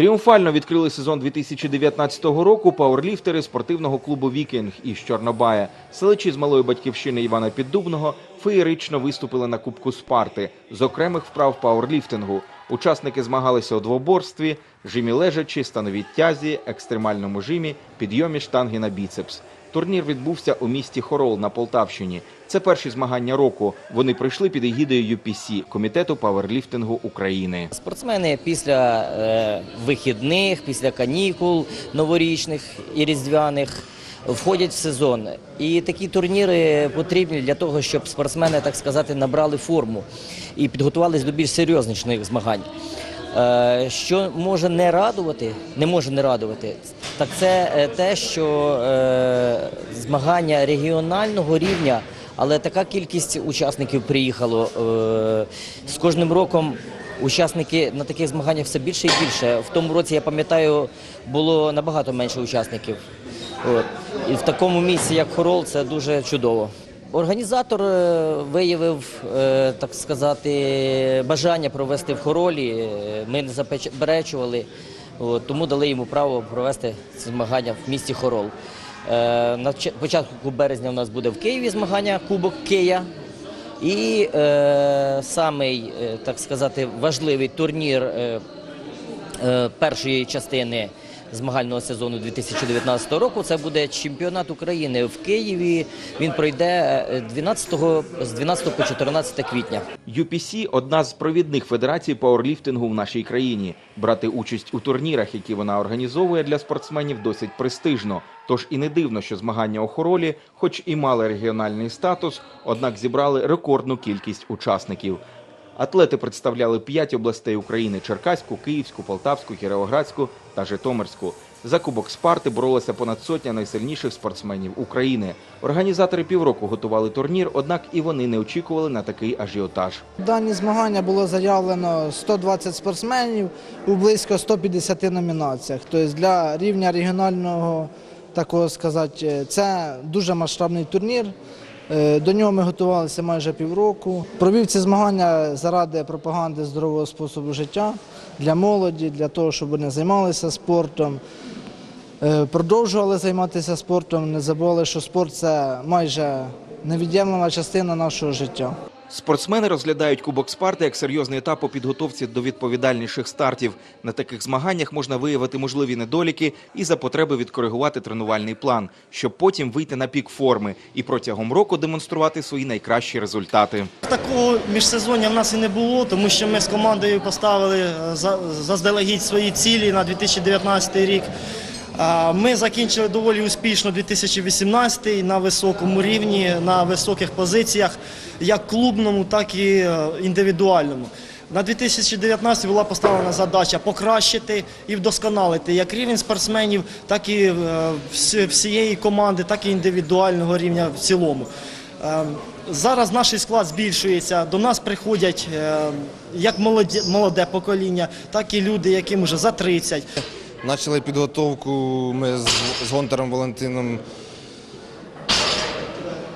Тріумфально відкрили сезон 2019 року пауерліфтери спортивного клубу Вікінг із Чорнобая. Селичі з малої батьківщини Івана Піддубного феєрично виступили на Кубку Спарти з окремих вправ пауерліфтингу. Учасники змагалися у двоборстві, жимі лежачі, становій тязі, екстремальному жимі, підйомі штанги на біцепс. Турнір відбувся у місті Хорол на Полтавщині. Це перші змагання року. Вони пройшли під егідою UPC – Комітету пауерліфтингу України. Спортсмени після е, вихідних, після канікул новорічних і різдвяних входять в сезон. І такі турніри потрібні для того, щоб спортсмени, так сказати, набрали форму і підготувалися до більш серйозніших змагань. Е, Що може не радувати, не може не радувати, так це е, те, що е, змагання регіонального рівня, але така кількість учасників приїхало е, з кожним роком. Учасники на таких змаганнях все більше і більше. В тому році я пам'ятаю, було набагато менше учасників. І в такому місці, як Хорол, це дуже чудово. Організатор виявив, так сказати, бажання провести в хоролі. Ми не заперечували, тому дали йому право провести змагання в місті Хорол. Е, На початку березня у нас буде в Києві змагання Кубок Кия. І е, самий, е, так сказати, важливий турнір е, е, першої частини змагального сезону 2019 року. Це буде чемпіонат України в Києві. Він пройде е, 12, з 12 по 14 квітня. UPC – одна з провідних федерацій пауерліфтингу в нашій країні. Брати участь у турнірах, які вона організовує для спортсменів, досить престижно. Тож і не дивно, що змагання у хоролі, хоч і мали регіональний статус, однак зібрали рекордну кількість учасників. Атлети представляли п'ять областей України: Черкаську, Київську, Полтавську, Кіровоградську та Житомирську. За кубок Спарти боролися понад сотня найсильніших спортсменів України. Організатори півроку готували турнір, однак і вони не очікували на такий ажіотаж. Дані змагання було заявлено 120 спортсменів у близько 150 номінаціях. Тобто для рівня регіонального, такого сказати, це дуже масштабний турнір. Е, До нього ми готувалися майже півроку. Провів ці змагання заради пропаганди здорового способу життя для молоді, для того, щоб вони займалися спортом. Е, Продовжували займатися спортом, не забували, що спорт це майже невід'ємлива частина нашого життя. Спортсмени розглядають Кубок Спарти як серйозний етап у підготовці до відповідальніших стартів. На таких змаганнях можна виявити можливі недоліки і за потреби відкоригувати тренувальний план, щоб потім вийти на пік форми і протягом року демонструвати свої найкращі результати. Такого міжсезоння в нас і не було, тому що ми з командою поставили е, за- заздалегідь свої цілі на 2019 рік. Ми закінчили доволі успішно 2018 на високому рівні, на високих позиціях, як клубному, так і е, індивідуальному. На 2019 була поставлена задача покращити і вдосконалити як рівень спортсменів, так і е, всієї команди, так і індивідуального рівня в цілому. Е, Зараз наш склад збільшується. До нас приходять як молоде покоління, так і люди, яким вже за 30. Почали підготовку ми з, Гонтарем Валентином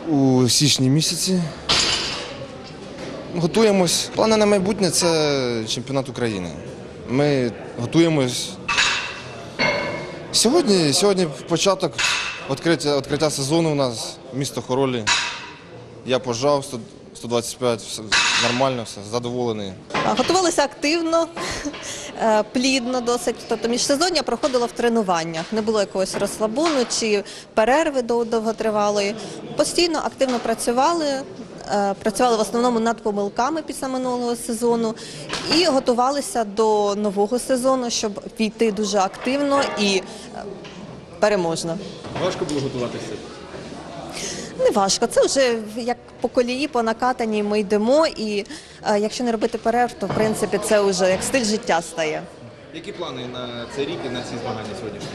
у січні місяці. Готуємось. Плани на майбутнє це чемпіонат України. Ми готуємось. Сьогодні, сьогодні початок відкриття, відкриття сезону у нас місто Хоролі. Я пожав 100 125, все нормально, все, задоволений. Готувалися активно, е, плідно досить. Тобто міжсезоння проходило в тренуваннях. Не було якогось розслабону чи перерви дов- довготривалої. Постійно активно працювали. е, Працювали в основному над помилками після минулого сезону і готувалися до нового сезону, щоб війти дуже активно і е, переможно. Важко було готуватися. Не важко. Це вже як по колії, по накатанні ми йдемо. І е, якщо не робити перерв, то в принципі це вже як стиль життя стає. Які плани на цей рік і на ці змагання сьогоднішні?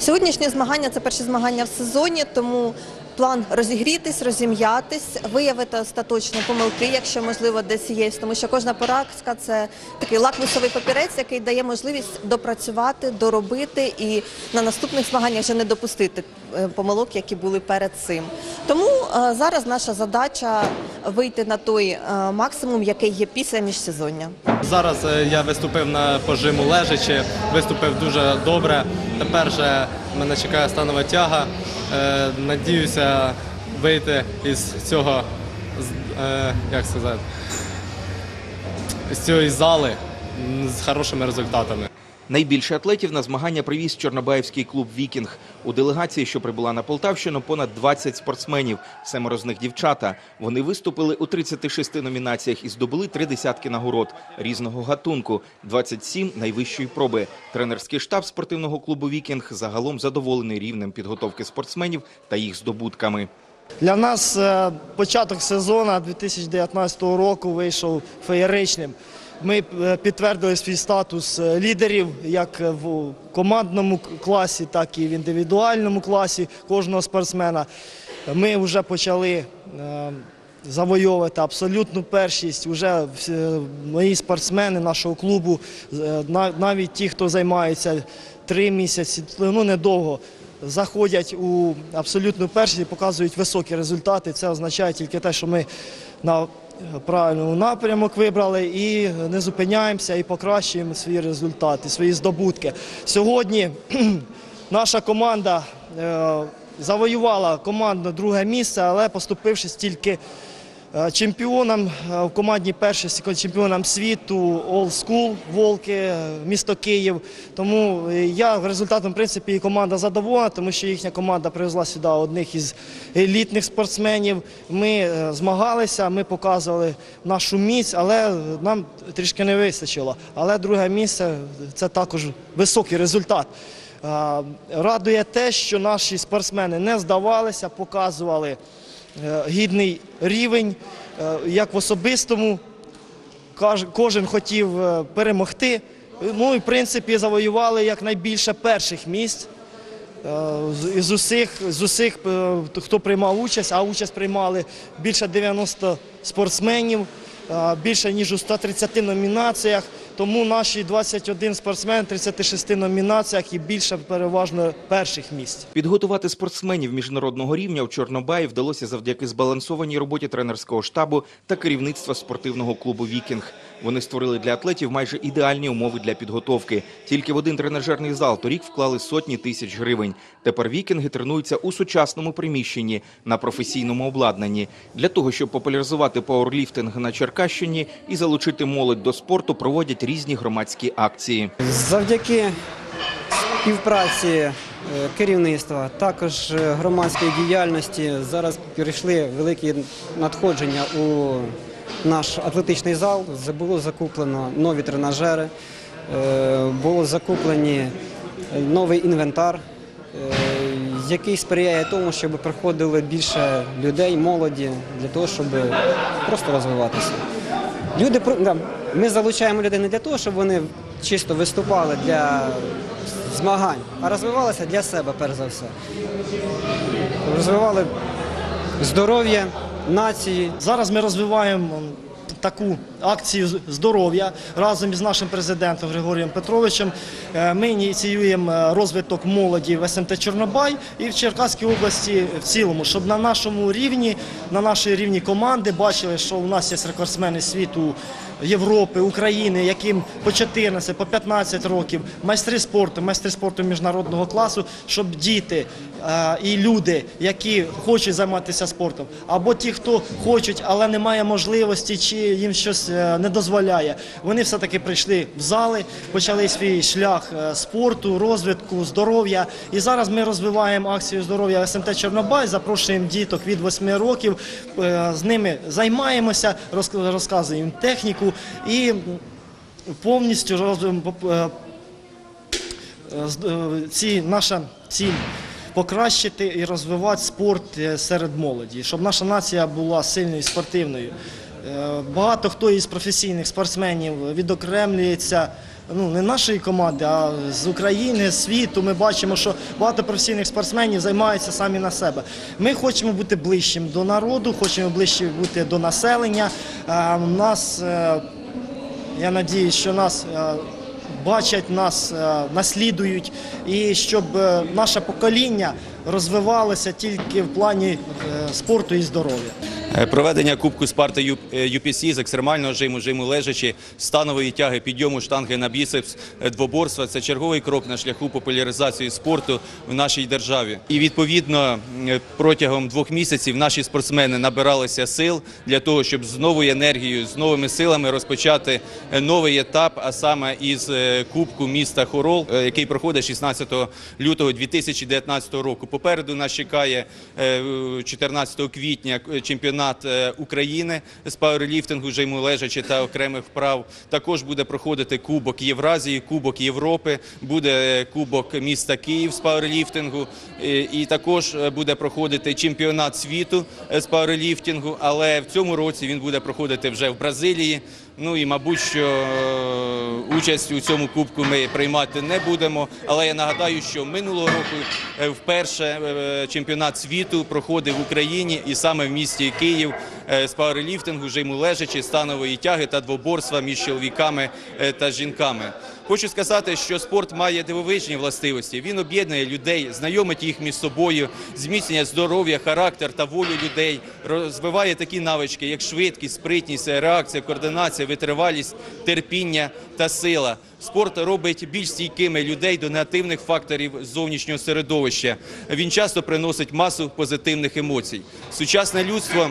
Сьогоднішнє змагання це перші змагання в сезоні, тому план розігрітись, розім'ятись, виявити остаточно помилки, якщо можливо десь є, тому що кожна поразка це такий лакмусовий папірець, який дає можливість допрацювати, доробити і на наступних змаганнях вже не допустити е, помилок, які були перед цим. Тому зараз наша задача вийти на той е, максимум, який є після міжсезоння. Зараз е, я виступив на пожиму лежачи, виступив дуже добре. Тепер же мене чекає станова тяга. Е, Надіюся вийти із цього, е, як сказати, з цієї зали з хорошими результатами. Найбільше атлетів на змагання привіз Чорнобаївський клуб Вікінг. У делегації, що прибула на Полтавщину, понад 20 спортсменів. Семеро з них дівчата. Вони виступили у 36 номінаціях і здобули три десятки нагород різного гатунку, 27 найвищої проби. Тренерський штаб спортивного клубу Вікінг загалом задоволений рівнем підготовки спортсменів та їх здобутками. Для нас е, початок сезону 2019 року вийшов феєричним. Ми е, підтвердили свій статус е, лідерів як в командному класі, так і в індивідуальному класі кожного спортсмена. Ми вже почали е, завойовувати абсолютну першість. Уже мої спортсмени нашого клубу, навіть ті, хто займається три місяці, ну недовго, заходять у абсолютну першість і показують високі результати. Це означає тільки те, що ми на правильному напрямок вибрали і не зупиняємося і покращуємо свої результати, свої здобутки. Сьогодні наша команда е, завоювала командно друге місце, але поступившись тільки Е, Чемпіоном е, в командній першості, чемпіоном світу All School Волки, е, місто Київ. Тому е, я результатом, в принципі, і команда задоволена, тому що їхня команда привезла сюди одних із елітних спортсменів. Ми е, змагалися, ми показували нашу міць, але нам трішки не вистачило. Але друге місце це також високий результат. Е, Радує те, що наші спортсмени не здавалися, показували е, гідний рівень, е, як в особистому. Кожен хотів е, перемогти. Ну і в принципі завоювали якнайбільше перших місць. Е, з- усіх, з усіх, е, хто приймав участь, а участь приймали більше 90 спортсменів, е, більше ніж у 130 номінаціях. Тому наші 21 спортсмен в 36 номінаціях і більше переважно перших місць. Підготувати спортсменів міжнародного рівня в Чорнобаї вдалося завдяки збалансованій роботі тренерського штабу та керівництва спортивного клубу Вікінг. Вони створили для атлетів майже ідеальні умови для підготовки. Тільки в один тренажерний зал торік вклали сотні тисяч гривень. Тепер вікінги тренуються у сучасному приміщенні на професійному обладнанні. Для того, щоб популяризувати пауерліфтинг на Черкащині і залучити молодь до спорту, проводять різні громадські акції. Завдяки співпраці е, керівництва, також е, громадської діяльності зараз прийшли великі надходження у наш атлетичний зал. Було закуплено нові тренажери, е, було закуплені новий інвентар, який сприяє тому, щоб приходили більше людей, молоді, для того, щоб просто розвиватися. Люди да, ми залучаємо людей не для того, щоб вони чисто виступали для змагань, а розвивалися для себе, перш за все. Розвивали здоров'я нації, Зараз ми розвиваємо таку акцію здоров'я разом із нашим президентом Григорієм Петровичем. Е, Ми ініціюємо е, розвиток молоді в СМТ Чорнобай і в Черкаській області в цілому, щоб на нашому рівні, на нашій рівні команди бачили, що у нас є рекордсмени світу. Європи, України, яким по 14, по 15 років, майстри спорту, майстри спорту міжнародного класу, щоб діти і люди, які хочуть займатися спортом, або ті, хто хочуть, але немає можливості, чи їм щось е, не дозволяє, вони все-таки прийшли в зали, почали свій шлях е, спорту, розвитку, здоров'я. І зараз ми розвиваємо акцію здоров'я СМТ Чорнобай, запрошуємо діток від 8 років, е, з ними займаємося, розк- розказуємо техніку і повністю разом е, е, е, ці наша ціль покращити і розвивати спорт серед молоді, щоб наша нація була сильною і спортивною. Багато хто із професійних спортсменів відокремлюється. Ну, не нашої команди, а з України, світу. Ми бачимо, що багато професійних спортсменів займаються самі на себе. Ми хочемо бути ближчим до народу, хочемо ближче бути до населення. Е, У нас е, я надіюсь, що нас е, бачать, нас наслідують, і щоб наше покоління розвивалося тільки в плані спорту і здоров'я. Е, Проведення Кубку Спарта е, UPC з екстремального жиму, жиму лежачі, станової тяги, підйому штанги на біцепс, е, двоборства – це черговий крок на шляху популяризації спорту в нашій державі. І відповідно е, протягом двох місяців наші спортсмени набиралися сил для того, щоб з новою енергією, з новими силами розпочати е, новий етап, а саме із е, Кубку міста Хорол, е, який проходить 16 лютого 2019 року. Попереду нас чекає е, 14 квітня е, чемпіонат е, України з пауерліфтингу, жиму лежачи та окремих вправ. Також буде проходити Кубок Євразії, Кубок Європи, буде е, Кубок міста Київ з пауерліфтингу, і також е, буде проходити чемпіонат світу з пауерліфтингу, але в цьому році він буде проходити вже в Бразилії. Ну і мабуть, що е, участь у цьому кубку ми приймати не будемо. Але я нагадаю, що минулого року е, вперше е, чемпіонат світу проходив в Україні і саме в місті Київ з пауерліфтингу, жиму лежачі, станової тяги та двоборства між чоловіками та жінками. Хочу сказати, що спорт має дивовижні властивості. Він об'єднує людей, знайомить їх між собою, зміцнює здоров'я, характер та волю людей, розвиває такі навички, як швидкість, спритність, реакція, координація, витривалість, терпіння та сила. Спорт робить більш стійкими людей до негативних факторів зовнішнього середовища. Він часто приносить масу позитивних емоцій. Сучасне людство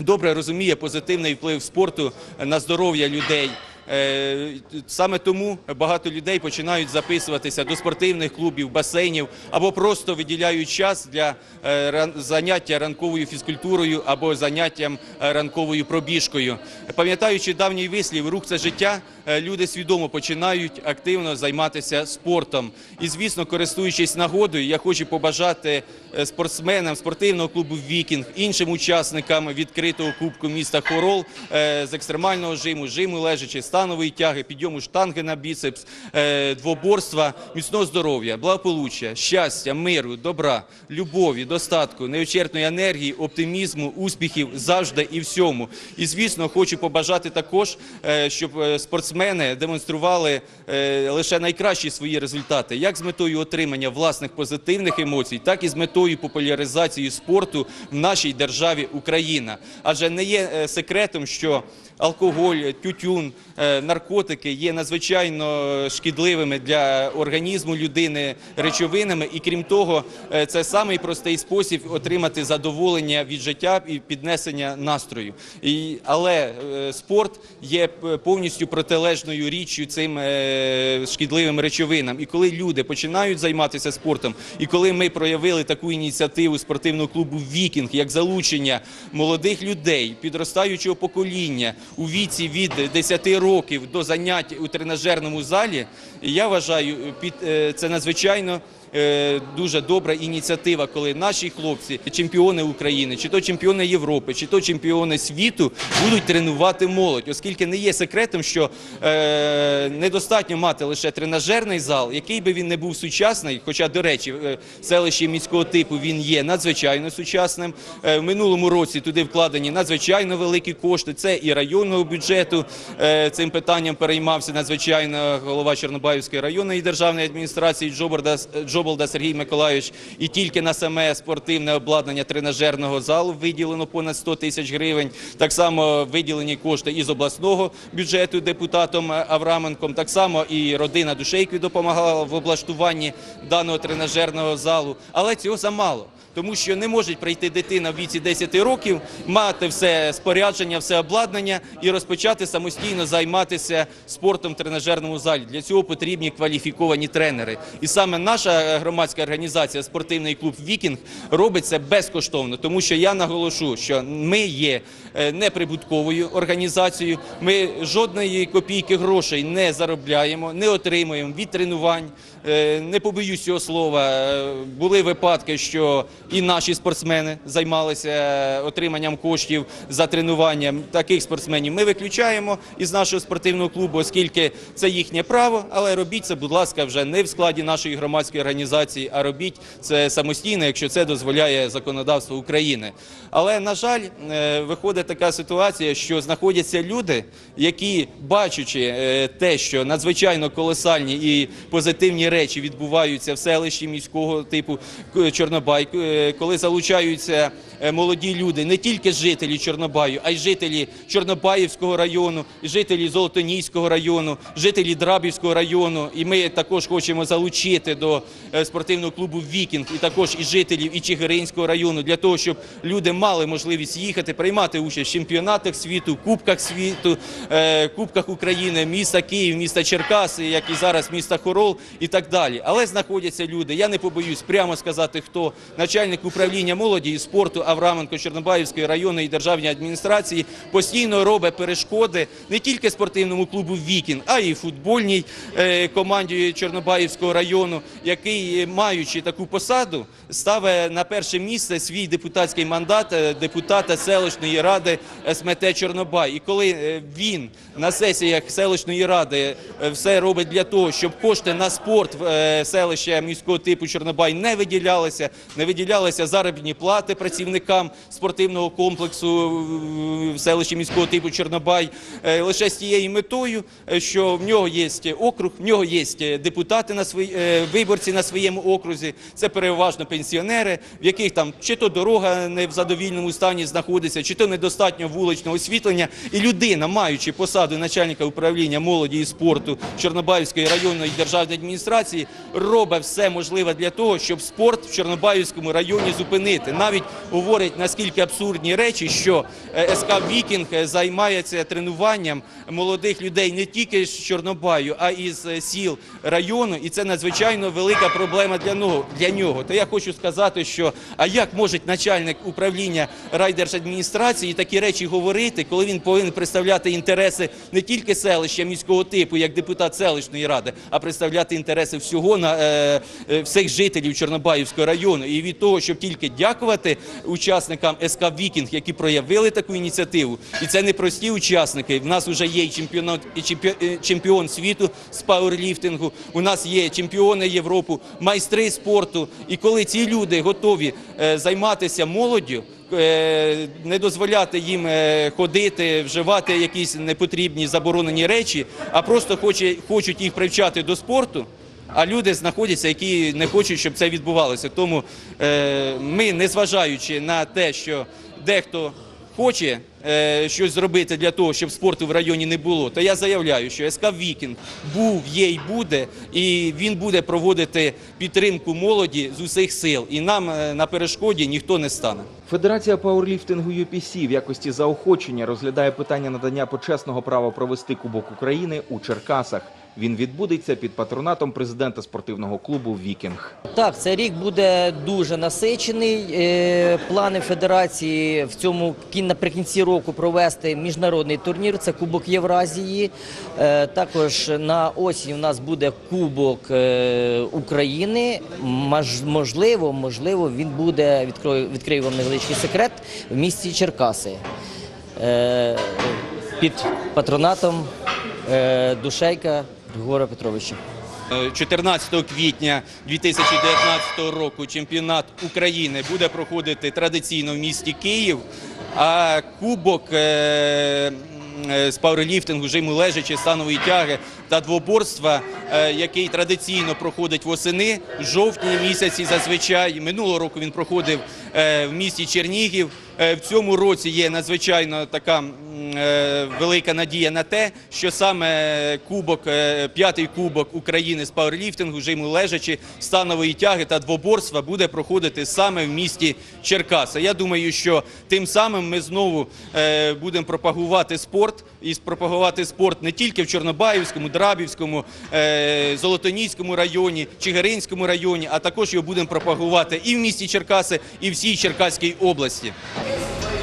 добре розуміє позитивний вплив спорту на здоров'я людей. Е, Саме тому багато людей починають записуватися до спортивних клубів, басейнів або просто виділяють час для е, заняття ранковою фізкультурою або заняттям е, ранковою пробіжкою. Пам'ятаючи давній вислів «рух це життя», люди свідомо починають активно займатися спортом. І, звісно, користуючись нагодою, я хочу побажати спортсменам спортивного клубу Вікінг, іншим учасникам відкритого кубку міста Хорол з екстремального жиму, жиму лежачі, станової тяги, підйому штанги на біцепс, е, двоборства, міцного здоров'я, благополуччя, щастя, миру, добра, любові, достатку, неочерпної енергії, оптимізму, успіхів завжди і всьому. І звісно, хочу побажати також, е, щоб е, спортсмени демонстрували лише найкращі свої результати, як з метою отримання власних позитивних емоцій, так і з метою популяризації спорту в нашій державі Україна. Адже не є секретом, що алкоголь, тютюн, е, наркотики є надзвичайно шкідливими для організму людини речовинами, і крім того, е, це самий простий спосіб отримати задоволення від життя і піднесення настрою. Але е, спорт є повністю протилежною річчю цим шкідливим речовинам. І коли люди починають займатися спортом, і коли ми проявили таку ініціативу спортивного клубу Вікінг як залучення молодих людей, підростаючого покоління у віці від 10 років до занять у тренажерному залі, я вважаю, е, це надзвичайно. Е, Дуже добра ініціатива, коли наші хлопці, чемпіони України, чи то чемпіони Європи, чи то чемпіони світу, будуть тренувати молодь, оскільки не є секретом, що е, недостатньо мати лише тренажерний зал, який би він не був сучасний. Хоча, до речі, е, селище міського типу він є надзвичайно сучасним. В минулому році туди вкладені надзвичайно великі кошти. Це і районного бюджету цим питанням переймався надзвичайно голова Чорнобаївської районної державної адміністрації Джоборда, Джоболда Сергій Миколайович. І тільки на саме спортивне обладнання тренажерного залу виділено понад 100 тисяч гривень. Так само виділені кошти із обласного бюджету депутатом Авраменком. Так само і родина Душейки допомагала в облаштуванні даного тренажерного залу. Але цього замало. Тому що не може прийти дитина в віці 10 років, мати все спорядження, все обладнання і розпочати самостійно займатися спортом в тренажерному залі. Для цього потрібні кваліфіковані тренери. І саме наша громадська організація Спортивний клуб Вікінг робить це безкоштовно, тому що я наголошу, що ми є е, неприбутковою організацією. Ми жодної копійки грошей не заробляємо, не отримуємо від тренувань. Е, Не побоюсь цього слова. е, Були випадки, що і наші спортсмени займалися е, отриманням коштів за тренуванням. Таких спортсменів ми виключаємо із нашого спортивного клубу, оскільки це їхнє право. Але робіть це, будь ласка, вже не в складі нашої громадської організації. а робіть це самостійно, якщо це дозволяє законодавство України. Але на жаль, виходить така ситуація, що знаходяться люди, які, бачачи те, що надзвичайно колосальні і позитивні речі відбуваються в селищі міського типу К- Чорнобай, е, коли залучаються е, молоді люди, не тільки жителі Чорнобаю, а й жителі Чорнобаївського району, жителі Золотоніського району, жителі Драбівського району. І ми також хочемо залучити до е, спортивного клубу Вікінг і також і жителів і Чигиринського району для того, щоб люди мали можливість їхати, приймати участь в чемпіонатах світу, кубках світу, е, кубках України, міста Київ, міста Черкаси, як і зараз міста Хорол і так далі. Але знаходяться люди. Я не побоюсь прямо сказати, хто начальник управління молоді і спорту Авраменко Чорнобаївської районної державної адміністрації постійно робить перешкоди не тільки спортивному клубу Вікін, а й футбольній е, команді Чорнобаївського району, який, е, маючи таку посаду, ставить на перше місце свій депутатський мандат е, депутата селищної ради СМТ Чорнобай. І коли він на сесіях селищної ради все робить для того, щоб кошти на спорт в е, селища міського типу Чорнобай не виділялися, не виділялися заробітні плати працівникам спортивного комплексу в- в селищі міського типу Чорнобай, е, лише з тією метою, е, що в нього є округ, в нього є депутати на свої е, виборці на своєму окрузі. Це переважно пенсіонери, в яких там чи то дорога не в задовільному стані знаходиться, чи то недостатньо вуличного освітлення. І людина, маючи посаду начальника управління молоді і спорту Чорнобаївської районної державної адміністрації, робить все можливе для того, щоб спорт в Чорнобаївському районі зупинити. Навіть говорить наскільки абсурдні речі, що е, СК Вікінг займається тренуванням молодих людей не тільки з Чорнобаю, а і з е, сіл району, і це надзвичайно велика проблема для нього. То я хочу сказати, що а як може начальник управління райдержадміністрації такі речі говорити, коли він повинен представляти інтереси не тільки селища міського типу, як депутат селищної ради, а представляти інтереси всього на е, е, всіх жителів Чорнобаївського району. І від того, щоб тільки дякувати учасникам СК Вікінг, які проявили таку ініціативу, і це не прості учасники. В нас вже є чемпіонат і чемпіон, е, світу з пауерліфтингу. У нас є чемпіони Європи, майстри спорту. І коли ці люди готові е, займатися молоддю. е, Не дозволяти їм е, ходити, вживати якісь непотрібні заборонені речі, а просто хочуть їх привчати до спорту. А люди знаходяться, які не хочуть, щоб це відбувалося. Тому е, ми, незважаючи на те, що дехто хоче е, щось зробити для того, щоб спорту в районі не було, то я заявляю, що СК Вікінг був, є і буде, і він буде проводити підтримку молоді з усіх сил. І нам е, на перешкоді ніхто не стане. Федерація пауерліфтингу UPC в якості заохочення розглядає питання надання почесного права провести Кубок України у Черкасах. Він відбудеться під патронатом президента спортивного клубу Вікінг. Так, цей рік буде дуже насичений. Е, Плани федерації в цьому кін- наприкінці року провести міжнародний турнір. Це Кубок Євразії. Е, Також на осінь у нас буде Кубок е, України. Можливо, можливо, він буде відкрою, відкрию вам невеличкий секрет в місті Черкаси. Під патронатом Душейка Григора Петровича. Е, 14 квітня 2019 року чемпіонат України буде проходити традиційно в місті Київ, а кубок е, е, з пауерліфтингу, жиму лежачі, станової тяги та двоборства, який традиційно проходить восени, в жовтні місяці зазвичай. Минулого року він проходив в місті Чернігів. Е, В цьому році є надзвичайно така е, велика надія на те, що саме кубок, е, п'ятий кубок України з пауерліфтингу, жиму лежачі, станової тяги та двоборства буде проходити саме в місті Черкаси. Я думаю, що тим самим ми знову будемо пропагувати спорт і пропагувати спорт не тільки в Чорнобаївському, Драбівському, Золотоніському районі, Чигиринському районі, а також його будемо пропагувати і в місті Черкаси, і всій Черкаській області. Thank you.